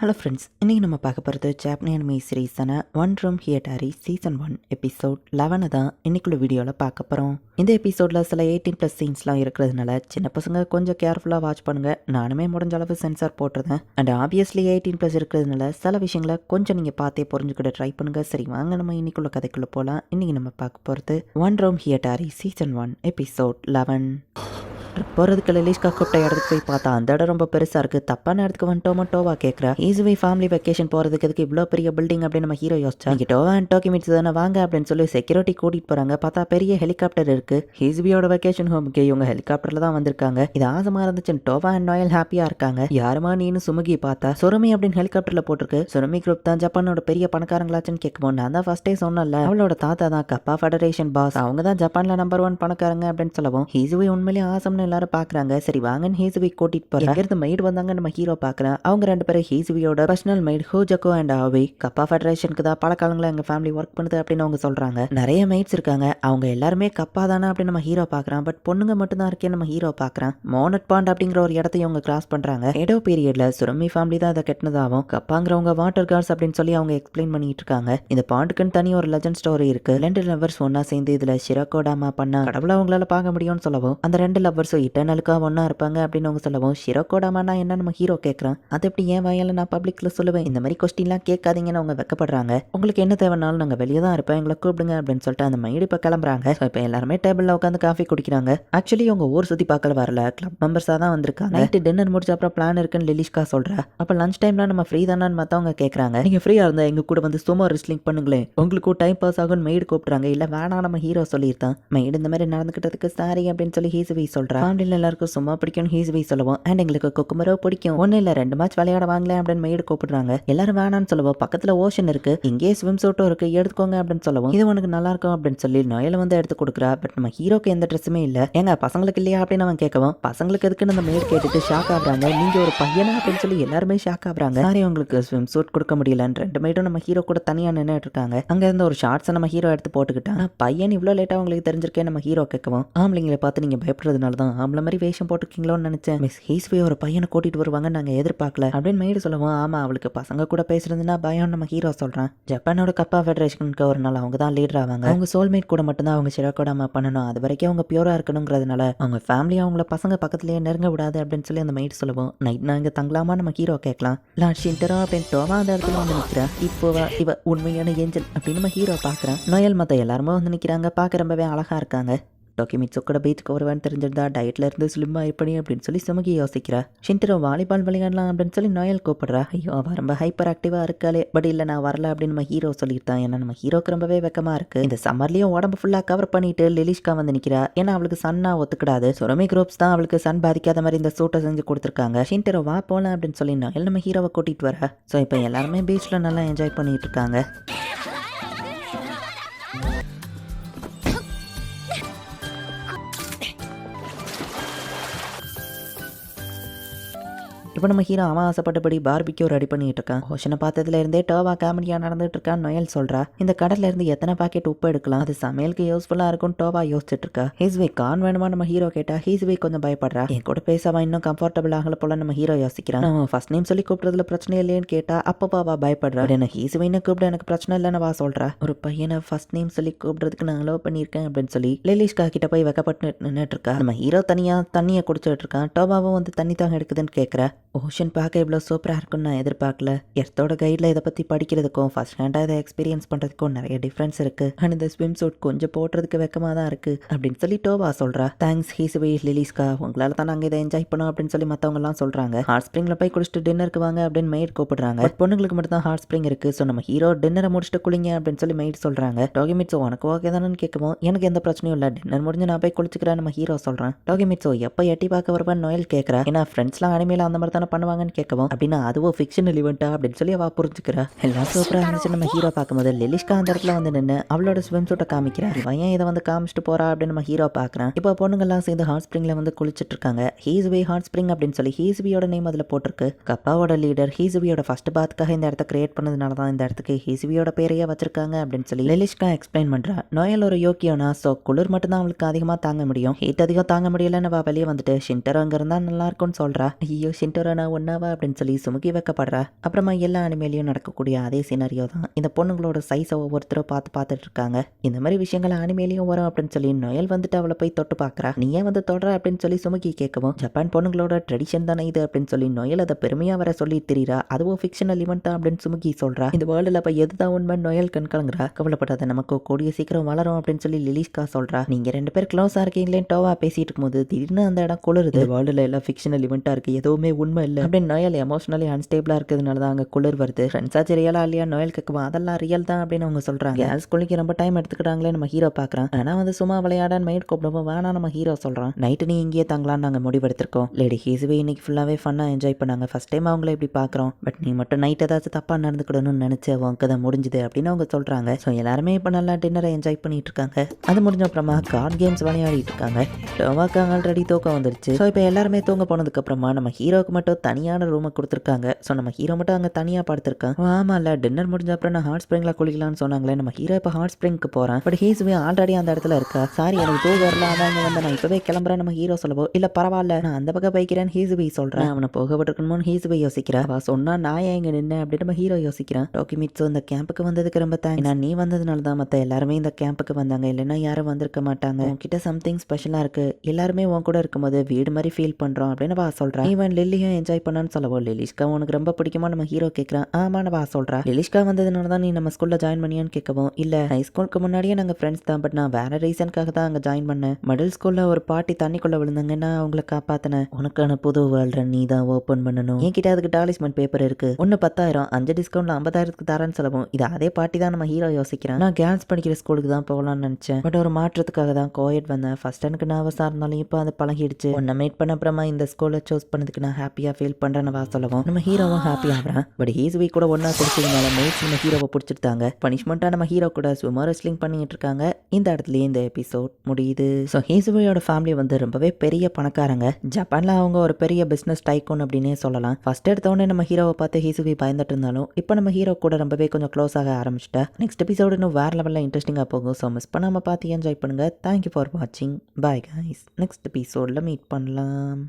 Hello friends இன்றைக்கி நம்ம பார்க்க போகிறது ஜாப்பனியன் மீ சீரீஸான one room Hiatari season one episode லெவனை தான் இன்னைக்குள்ள வீடியோவில் பார்க்க போகிறோம் இந்த எபிசோடில் சில எயிட்டீன் ப்ளஸ் சீன்ஸ்லாம் இருக்கிறதுனால சின்ன பசங்க கொஞ்சம் கேர்ஃபுல்லாக வாட்ச் பண்ணுங்கள் நானுமே முடிஞ்ச அளவு சென்சார் போட்டிருந்தேன். அண்ட் ஆப்வியஸ்லி எயிட்டீன் ப்ளஸ் இருக்கிறதுனால சில விஷயங்களை கொஞ்சம் நீங்கள் பார்த்தே புரிஞ்சுக்கிட்ட ட்ரை பண்ணுங்கள் சரி வாங்க நம்ம இன்னைக்குள்ள கதைக்குள்ளே போகலாம் இன்றைக்கி நம்ம பார்க்க போகிறது one room Hiatari season one episode eleven போகிறதுக்கு லலிஷ்கா கூப்பிட்ட இடத்துக்கு போய் பார்த்தா அந்த இடம் ரொம்ப பெருசாக இருக்குது தப்பான இடத்துக்கு வந்துட்டோமோ டோவா கேட்குறா ஈஸுவை ஃபேமிலி வெக்கேஷன் போகிறதுக்கு எதுக்கு இவ்வளோ பெரிய பில்டிங் அப்படின்னு நம்ம ஹீரோ யோசிச்சா? இங்கே டோவா அண்ட் டோக்கி மீட்ஸ் தானே வாங்க அப்படின்னு சொல்லி செக்யூரிட்டி கூட்டிகிட்டு போகிறாங்க பார்த்தா பெரிய ஹெலிகாப்டர் இருக்குது ஹீஸ்பியோட வெக்கேஷன் ஹோமுக்கு இவங்க ஹெலிகாப்டரில் தான் வந்திருக்காங்க. இது ஆசமாக இருந்துச்சுன்னு டோவா அண்ட் நாயல் ஹாப்பியாக இருக்காங்க. யாருமா நீனு சுமுகி பார்த்தா? சுரமி அப்படின்னு ஹெலிகாப்டரில் போட்டிருக்கு. சுரமி குரூப் தான் ஜப்பானோட பெரிய பணக்காரங்களாச்சுன்னு கேட்கும்போது நான் தான் ஃபர்ஸ்டே சொன்னல அவளோட தாத்தா தான் கப்பா ஃபெடரேஷன் பாஸ் அவங்க தான் ஜப்பானில் நம்பர் ஒன் பணக்காரங்க அப்படின்னு சொல்லவும் ஹீசுவை உண்மையிலேயே ஆசம்னு எல்லாரும் பாக்குறாங்க. சரி வாங்கன்னு ஹீசுவை கூட்டிட்டு போறாங்க இருந்து மைடு வந்தாங்க? நம்ம ஹீரோ பாக்குறேன் அவங்க ரெண்டு பேரும் ஹேசுவியோட பர்சனல் மைட் ஹோஜக்கோ அண்ட் ஆவே கப்பா ஃபெடரேஷனுக்கு தான் பல காலங்களா எங்க ஃபேமிலி ஒர்க் பண்ணுது அப்படின்னு அவங்க சொல்றாங்க. நிறைய மைட்ஸ் இருக்காங்க. அவங்க எல்லாருமே கப்பா தானே அப்படின்னு நம்ம ஹீரோ பாக்குறான் பட் பொண்ணுங்க மட்டும் தான் இருக்கே நம்ம ஹீரோ பாக்குறான் மோனட் பாண்ட் அப்படிங்கிற ஒரு இடத்தையும் அவங்க கிராஸ் பண்றாங்க. எடோ பீரியட்ல சுரமி ஃபேமிலி தான் அதை கெட்டினதாகும் கப்பாங்கிறவங்க வாட்டர் கார்ஸ் அப்படின்னு சொல்லி அவங்க எக்ஸ்பிளைன் பண்ணிட்டு இருக்காங்க. இந்த பாண்டுக்குன்னு தனி ஒரு லெஜண்ட் ஸ்டோரி இருக்கு. ரெண்டு லவ்வர்ஸ் ஒன்னா சேர்ந்து இதுல ஷிரோகோடாமா பண்ண கடவுளை அவங்களால பார்க்க முடியும்னு சொல்லவும் அந்த ரெண்டு ஸோ இட்டர்னலுக்காக ஒன்றா இருப்பாங்க அப்படின்னு அவங்க சொல்லவும் ஷிரோகோடாமானா என்ன நம்ம ஹீரோ கேட்குறான் அது எப்படி ஏன் வாயால் நான் பப்ளிக்கில் சொல்லுவேன்? இந்த மாதிரி கொஸ்டின்லாம் கேட்காதீங்கன்னு அவங்க வெக்கப்படுறாங்க. உங்களுக்கு என்ன தேவைனாலும் நாங்கள் வெளியே தான் இருப்போம். எங்களை கூப்பிடுங்க அப்படின்னு சொல்லிட்டு அந்த மைடு இப்போ கிளம்புறாங்க. ஸோ இப்போ எல்லாருமே டேபிளில் உட்காந்து காஃபி குடிக்கிறாங்க. ஆக்சுவலி அவங்க ஊர் சுற்றி பார்க்கல வரல. கிளப் மெம்பர்ஸாக தான் வந்திருக்காங்க. நைட்டு டின்னர் முடிச்ச அப்புறம் பிளான் இருக்குன்னு லிலிஷ்கா சொல்கிறேன் அப்போ லஞ்ச் டைம்லாம் நம்ம ஃப்ரீ தானான்னு மற்றவங்க கேட்குறாங்க நீங்கள் ஃப்ரீயாக இருந்தால் எங்கள் கூட வந்து சும்மா ரிஸ்லிங் பண்ணுங்களேன். உங்களுக்கும் டைம் பாஸ் ஆகும்னு மெய்டு கூப்பிட்றாங்க. இல்லை வேணாம் நம்ம ஹீரோ சொல்லியிருந்தான். மெய்டு இந்த மாதிரி நடந்துக்கிட்டதுக்கு சாரி அப்படின்னு சொல்லி ஹீசுவை சொல்கிறேன் ஃபேமிலியில் எல்லாருக்கும் சும்மா பிடிக்கும்னு வை சொல்லுவோம். அண்ட் எங்களுக்கு கொக்குமரோ பிடிக்கும். ஒன்றும் இல்லை ரெண்டு மேட்ச் விளையாட வாங்கல அப்படின்னு மெய்டு கூப்பிடுறாங்க. எல்லாரும் வேணாம்னு சொல்லுவோம். பக்கத்துல ஓஷன் இருக்கு. இங்கேயே ஸ்விம் சூட்டும் இருக்கு. எடுத்துக்கோங்க அப்படின்னு சொல்லுவோம். இது உனக்கு நல்லா இருக்கும் அப்படின்னு சொல்லி நோயில வந்து எடுத்து கொடுக்குறா. பட் நம்ம ஹீரோக்கு எந்த ட்ரெஸ்ஸுமே இல்ல. எங்க பசங்களுக்கு இல்லையா அப்படின்னு அவன் கேட்கவும் பசங்களுக்கு எதுக்குன்னு அந்த மெய்டு கேட்டுட்டு ஷாக் ஆகுறாங்க. நீங்க ஒரு பையனா அப்படின்னு சொல்லி எல்லாருமே ஷாக் ஆகுறாங்க. சாரி உங்களுக்கு ஸ்விம் சூட் கொடுக்க முடியலன்னு ரெண்டு மெய்டும் நம்ம ஹீரோ கூட தனியா நின்றுட்டு இருக்காங்க. அங்க இருந்த ஒரு ஷார்ட்ஸை நம்ம ஹீரோ எடுத்து போட்டுக்கிட்டான். பையன் இவ்வளோ லேட்டா உங்களுக்கு தெரிஞ்சிருக்கேன் நம்ம ஹீரோ கேட்கவும் ஆம்பளைங்களை பார்த்து நீங்க பயப்படுறதுனால தான் ஆம்பளை மாதிரி வேஷம் போட்டுருக்கீங்களோன்னு நினைச்சேன். மிஸ் ஹீஸ்வே ஒரு பையனை கூட்டிட்டு வருவாங்க நாங்க எதிர்பார்க்கல. அப்படின்னு மைடு சொல்லுவோம் ஆமா அவளுக்கு பசங்க கூட பேசுறதுன்னா பயம் நம்ம ஹீரோ சொல்கிறான் ஜப்பானோட கப்பா ஃபெடரேஷனுக்கு ஒரு நாள் அவங்க தான் லீடர் ஆவாங்க. அவங்க சோல்மேட் கூட மட்டும்தான் அவங்க சிறக்கோடாம பண்ணணும். அது வரைக்கும் அவங்க பியூரா இருக்கணுங்கிறதுனால அவங்க ஃபேமிலி அவங்கள பசங்க பக்கத்துலயே நெருங்க விடாது அப்படின்னு சொல்லி அந்த மைட் சொல்லுவோம். நைட் நான் இங்க தங்கலாமா நம்ம ஹீரோ கேட்கலாம். லார்ட் ஷின்டரா அப்படின்னு டோவா அந்த இடத்துல வந்து நிற்கிறேன் இப்போ இவ உண்மையான ஏஞ்சல் அப்படின்னு நம்ம ஹீரோ பார்க்குறேன். நோயல் மத்த எல்லாருமே வந்து நிற்கிறாங்க பார்க்க ரொம்பவே அழகா இருக்காங்க. டாக்குமெண்ட்ஸ் கூட பீச்சுக்கு வருவான்னு தெரிஞ்சிருந்தா டயட்ல இருந்து ஸ்லிம்மா இருப்பணி அப்படின்னு சொல்லி சுமகி யோசிக்கிறா. ஷின்டரோ வாலிபால் விளையாடலாம் அப்படின்னு சொல்லி நோயல் கூப்பிடுறா. ஐயோ அவ ரொம்ப ஹைப்பர் ஆக்டிவா இருக்காளே. பட் இல்ல நான் வரல அப்படின்னு நம்ம ஹீரோ சொல்லியிருந்தான் ஏன்னா நம்ம ஹீரோக்கு ரொம்பவே வெக்கமா இருக்கு. இந்த சம்மர்லயும் உடம்பு ஃபுல்லா கவர் பண்ணிட்டு லிலிஷ்கா வந்து நிக்கிறா. ஏன்னா அவளுக்கு சன்னா ஒத்துக்கிடாது. சுரமி குரூப்ஸ் தான் அவளுக்கு சன் பாதிக்காத மாதிரி இந்த சூட்டை செஞ்சு கொடுத்துருக்காங்க. ஷின்டரோ வா போலாம் அப்படின்னு சொல்லி நோயல் நம்ம ஹீரோவை கூட்டிட்டு வர. ஸோ இப்போ எல்லாருமே பீச்ல நல்லா என்ஜாய் பண்ணிட்டு இருக்காங்க. இப்போ நம்ம ஹீரோ அவன் ஆசைப்பட்டபடி பார்பிக்யூ ரெடி பண்ணிட்டு இருக்கான் ஓஷனை பார்த்ததுல இருந்தே டோவா காமெடியா நடந்துட்டு இருக்கான்னு நொயல் சொல்றா. இந்த கடல்ல இருந்து எத்தனை பாக்கெட் உப்பு எடுக்கலாம்? அது சமையலுக்கு யூஸ்ஃபுல்லா இருக்கும் டோவா யோசிச்சுட்டு இருக்கா ஹீஸ்வே கான் வேணுமா நம்ம ஹீரோ கேட்டா ஹீஸ்வே கொஞ்சம் பயப்படுறா. என் கூட பேச அவன் இன்னும் கம்ஃபர்டபுள் ஆகல போல நம்ம ஹீரோ யோசிக்கிறான் அவன் ஃபர்ஸ்ட் நேம் சொல்லி கூப்பிடுறதுல பிரச்சனை இல்லையேன்னு கேட்டா அப்பப்பா வா பயப்படுறா. என்ன ஹீஸ்வேன்னு கூப்பிட எனக்கு பிரச்சனை இல்லைன்னு வா சொல்றா. ஒரு பையனை ஃபர்ஸ்ட் நேம் சொல்லி கூப்பிடுறதுக்கு நான் அலோவ் பண்ணியிருக்கேன் அப்படின்னு சொல்லி லிலிஷ்கா கிட்ட போய் வெக்கப்பட்டு நின்றுட்டு இருக்கா நம்ம ஹீரோ தனியா தண்ணியை குடிச்சிட்டு இருக்கான் டோபாவும் வந்து தண்ணி தாங்க எடுக்குதுன்னு கேட்குறேன் ஓஷன் பார்க்க இவ்வளோ சூப்பராக இருக்கும்னு நான் எதிர்பார்க்கல. எர்த்தோட கைடில் இதை பற்றி படிக்கிறதுக்கும் ஃபர்ஸ்ட் ஹேண்டாக இதை எக்ஸ்பீரியன்ஸ் பண்ணுறதுக்கும் நிறைய டிஃப்ரென்ஸ் இருக்குது அண்ட் இந்த ஸ்விம் சூட் கொஞ்சம் போடுறதுக்கு வெக்கமாக தான் இருக்குது அப்படின்னு சொல்லி டோவா சொல்கிறா தேங்க்ஸ் ஹீஸ்வே லிலிஸ்கா உங்களால் தான் நாங்கள் இதை என்ஜாய் பண்ணோம் அப்படின்னு சொல்லி மற்றவங்கலாம் சொல்கிறாங்க ஹாட் ஸ்ப்ரிங்கில் போய் குடிச்சிட்டு டின்னருக்கு வாங்க அப்படின்னு மெய்ட் கூப்பிடுறாங்க. பொண்ணுங்களுக்கு மட்டும் தான் ஹாட் ஸ்ப்ரிங் இருக்குது ஸோ நம்ம ஹீரோ டின்னரை முடிச்சுட்டு குளிங்க அப்படின்னு சொல்லி மெய்ட் சொல்கிறாங்க டோகிமிட்ஸோ உனக்கு ஓகே தானேன்னு கேட்கவும் எனக்கு எந்த பிரச்சனையும் இல்லை. டின்னர் முடிஞ்சு நான் போய் குளிச்சுக்கிறேன் நம்ம ஹீரோ சொல்கிறேன் டோகிமிட்ஸோ எப்போ எட்டி பார்க்க வருவான்னு நோயல் கேட்குறா ஏன்னா ஃப்ரெண்ட்ஸ்லாம் அனிமையில் அந்த மாதிரி தானே பண்ணுவாங்கன்னு கேட்கவும் அப்படின்னா அதுவும் ஃபிக்ஷனல் இவெண்ட்டா அப்படின்னு சொல்லி அவ புரிஞ்சுக்கிறா. எல்லாம் சூப்பராக இருந்துச்சு. நம்ம ஹீரோ பார்க்கும்போது லிலிஷ்கா அந்த இடத்துல வந்து நின்று அவளோட ஸ்விம் சூட்டை காமிக்கிறா ஏன் இதை வந்து காமிச்சிட்டு போறா அப்படின்னு நம்ம ஹீரோ பார்க்குறான். இப்போ பொண்ணுங்கெல்லாம் சேர்ந்து ஹாட் ஸ்ப்ரிங்ல வந்து குளிச்சிட்டு இருக்காங்க. ஹீஸ்வே ஹாட் ஸ்ப்ரிங் அப்படின்னு சொல்லி ஹீஸ்வியோட நேம் அதில் போட்டிருக்கு. கப்பாவோட லீடர் ஹீஸ்வியோட ஃபர்ஸ்ட் பாத்துக்காக இந்த இடத்த கிரியேட் பண்ணதுனால தான் இந்த இடத்துக்கு ஹீஸ்வியோட பேரையே வச்சிருக்காங்க அப்படின்னு சொல்லி லிலிஷ்கா எக்ஸ்பிளைன் பண்றா. நோயல் ஒரு யோக்கியோனா ஸோ குளிர் மட்டும் தான் அவளுக்கு அதிகமாக தாங்க முடியும். ஹீட் அதிகம் தாங்க முடியலன்னு அவ வெளியே வந்துட்டு ஷின்டர் அங்கே இருந்தால் நல்லா இருக்கும்னு சொல்றா. ஐயோ ஷின்டர் நான் ஒன்னாவா அப்படின்னு சொல்லி சுமுகி வைக்கப்படுறா. அப்புறமா எல்லா அனிமேலையும் நடக்கக்கூடிய அதே சினாரியோ தான். இந்த பொண்ணுங்களோட சைஸை ஒவ்வொருத்தரும் பார்த்து பார்த்துட்டு இருக்காங்க. இந்த மாதிரி விஷயங்கள் அனிமேலையும் வரும் அப்படின்னு சொல்லி நொயல் வந்துட்டு அவளை போய் தொட்டு பார்க்கறா. நீ ஏன் வந்து தொடர அப்படின்னு சொல்லி சுமுகி கேட்கவும் ஜப்பான் பொண்ணுங்களோட ட்ரெடிஷன் தானே இது? அப்படின்னு சொல்லி நொயல் அதை பெருமையாக வர சொல்லி தெரியுறா அதுவும் ஃபிக்ஷனல் இவெண்ட் தான் அப்படின்னு சுமுகி சொல்கிறா இந்த வேர்ல்டில் இப்போ எதுதான் உண்மை? நொயல் கண்கலங்குறா கவலைப்படாத நமக்கு கூடிய சீக்கிரம் வளரும் அப்படின்னு சொல்லி லிலிஸ்கா சொல்கிறா நீங்கள் ரெண்டு பேர் க்ளோஸாக இருக்கீங்களே டோவா பேசிட்டு இருக்கும்போது திடீர்னு அந்த இடம் குளிருது. வேர்ல்டில் எல்லாம் ஃபிக்ஷனல் இவெண்ட்டாக இருக்குது எதுவுமே உண்மை இல்லை. அப்படின்னு நோயல் எமோஷனலி அன்ஸ்டேபிளாக இருக்கிறதுனால தான் அங்கே குளிர் வருது. ஃப்ரெண்ட்ஸாச்சு ரியலா இல்லையா? நோயல் கேட்குவா அதெல்லாம் ரியல் தான் அப்படின்னு அவங்க சொல்கிறாங்க கேர்ள்ஸ் குளிக்க ரொம்ப டைம் எடுத்துக்கிறாங்களே நம்ம ஹீரோ பார்க்குறான் ஆனால் வந்து சும்மா விளையாடான்னு மைட் கூப்பிடுவோம் வேணா நம்ம ஹீரோ சொல்கிறான் நைட்டு நீ இங்கேயே தங்கலாம்னு நாங்கள் முடிவெடுத்திருக்கோம். லேடி ஹீஸ்வே இன்னைக்கு ஃபுல்லாகவே ஃபன்னாக என்ஜாய் பண்ணாங்க. ஃபஸ்ட் டைம் அவங்கள இப்படி பார்க்குறோம். பட் நீ மட்டும் நைட் ஏதாச்சும் தப்பாக நடந்துக்கிடணும்னு நினச்சி அவங்க கதை முடிஞ்சுது அப்படின்னு அவங்க சொல்கிறாங்க ஸோ எல்லாருமே இப்போ நல்லா டின்னரை என்ஜாய் பண்ணிட்டு இருக்காங்க அது முடிஞ்ச அப்புறமா கார்ட் கேம்ஸ் விளையாடிட்டு இருக்காங்க. டோவாக்கு ஆல்ரெடி தூக்கம் வந்துருச்சு. ஸோ இப்போ எல்லாருமே தூங்க போனதுக்கு அப்புறமா நம்ம ஹீரோக்கு மட்டும் தனியான ரூமை கொடுத்துருக்காங்க. ஸோ நம்ம ஹீரோ மட்டும் அங்கே தனியாக படுத்திருக்கான். ஆமா இல்லை டின்னர் முடிஞ்ச அப்புறம் நான் ஹாட் ஸ்ப்ரிங்ல குளிக்கலாம்னு சொன்னாங்களே நம்ம ஹீரோ இப்போ ஹாட் ஸ்ப்ரிங்க்கு போகிறேன் பட் ஹீஸ்வே ஆல்ரெடி அந்த இடத்துல இருக்கா சாரி எனக்கு போக வரல. அதான் வந்து நான் இப்போவே கிளம்புறேன். நம்ம ஹீரோ சொல்லவோ இல்லை பரவாயில்ல நான் அந்த பக்கம் போய்க்கிறேன். ஹீஸ்வே சொல்கிறேன் அவனை போக விட்டுருக்கணும்னு ஹீஸ்வே யோசிக்கிறேன். அவள் சொன்னா நான் ஏன் இங்கே நின்று அப்படின்னு நம்ம ஹீரோ யோசிக்கிறேன். டாக்குமெண்ட்ஸோ இந்த கேம்புக்கு வந்ததுக்கு ரொம்ப தேங்க்ஸ் நான் நீ வந்ததுனால தான் மற்ற எல்லாருமே இந்த கேம்புக்கு வந்தாங்க. இல்லைன்னா யாரும் வந்திருக்க மாட்டாங்க. உன்கிட்ட சம்திங் ஸ்பெஷலாக இருக்கு. எல்லாருமே உன் கூட இருக்கும்போது வீடு மாதிரி ஃபீல் பண்ணுறோம் அப்படின்னு வா சொல்கிறான் இவன் லில்லியும் என்ஜாய் பண்ணான்னு சொல்லவோ? லிலிஷ்கா உனக்கு ரொம்ப பிடிக்குமா நம்ம ஹீரோ கேட்கறான் ஆமா வா சொல்றா. லிலிஷ்கா வந்ததுனால தான் நீ நம்ம ஸ்கூல்ல ஜாயின் பண்ணியான்னு கேட்கவும் இல்ல ஹை ஸ்கூலுக்கு முன்னாடியே நாங்க ஃப்ரெண்ட்ஸ் தான் பட் நான் வேற ரீசனுக்காக தான் அங்க ஜாயின் பண்ணேன். மிடில் ஸ்கூல்ல ஒரு பாட்டி தண்ணிக்குள்ள விழுந்தாங்கன்னா அவங்கள காப்பாத்தினேன். உனக்கான புது வேர்ல்ட நீ தான் ஓப்பன் பண்ணணும். என்கிட்ட அதுக்கு டாலிஸ்மெண்ட் பேப்பர் இருக்கு. ஒன்னு பத்தாயிரம் அஞ்சு டிஸ்கவுண்ட்ல ஐம்பதாயிரத்துக்கு தரேன்னு சொல்லவும் இது அதே பாட்டி தான் நம்ம ஹீரோ யோசிக்கிறேன். நான் கேர்ள்ஸ் படிக்கிற ஸ்கூலுக்கு தான் போகலாம்னு நினைச்சேன். பட் ஒரு மாற்றத்துக்காக தான் கோயட் வந்தேன். ஃபர்ஸ்ட் எனக்கு நர்வஸா இருந்தாலும் இப்போ அதை பழகிடுச்சு. உன்னை மீட் பண்ண அப்புறமா இந்த ஸ்கூலை சூஸ் பண்ணதுக்கு நான் ஹாப்பியாக ஃபீல் பண்ணுறேன்னு வா சொல்லவும். நம்ம ஹீரோவும் ஹாப்பி ஆகிறான். பட் ஹீஸ்வி கூட ஒன்றா குடிச்சதுனால மேட்ச் நம்ம ஹீரோவை பிடிச்சிருந்தாங்க பனிஷ்மெண்ட்டாக நம்ம ஹீரோ கூட சும்மா ரெஸ்லிங் பண்ணிட்டு இருக்காங்க. இந்த இடத்துலயே இந்த எபிசோட் முடியுது. ஸோ ஹீசுவையோட ஃபேமிலி வந்து ரொம்பவே பெரிய பணக்காரங்க. ஜப்பானில் அவங்க ஒரு பெரிய பிஸ்னஸ் டைக்கோன் அப்படின்னே சொல்லலாம். ஃபர்ஸ்ட் எடுத்தோடனே நம்ம ஹீரோவை பார்த்து ஹீசுவி பயந்துட்டு இருந்தாலும் இப்போ நம்ம ஹீரோ கூட ரொம்பவே கொஞ்சம் க்ளோஸ் ஆக ஆரம்பிச்சிட்டா. நெக்ஸ்ட் எபிசோடு இன்னும் வேற லெவலில் இன்ட்ரெஸ்டிங்காக போகும். ஸோ மிஸ் பண்ணாமல் பார்த்து என்ஜாய் பண்ணுங்க. தேங்க்யூ ஃபார் வாட்சிங் பாய் கைஸ் நெக்ஸ்ட் எபிசோடில் மீட் பண்ணலாம்.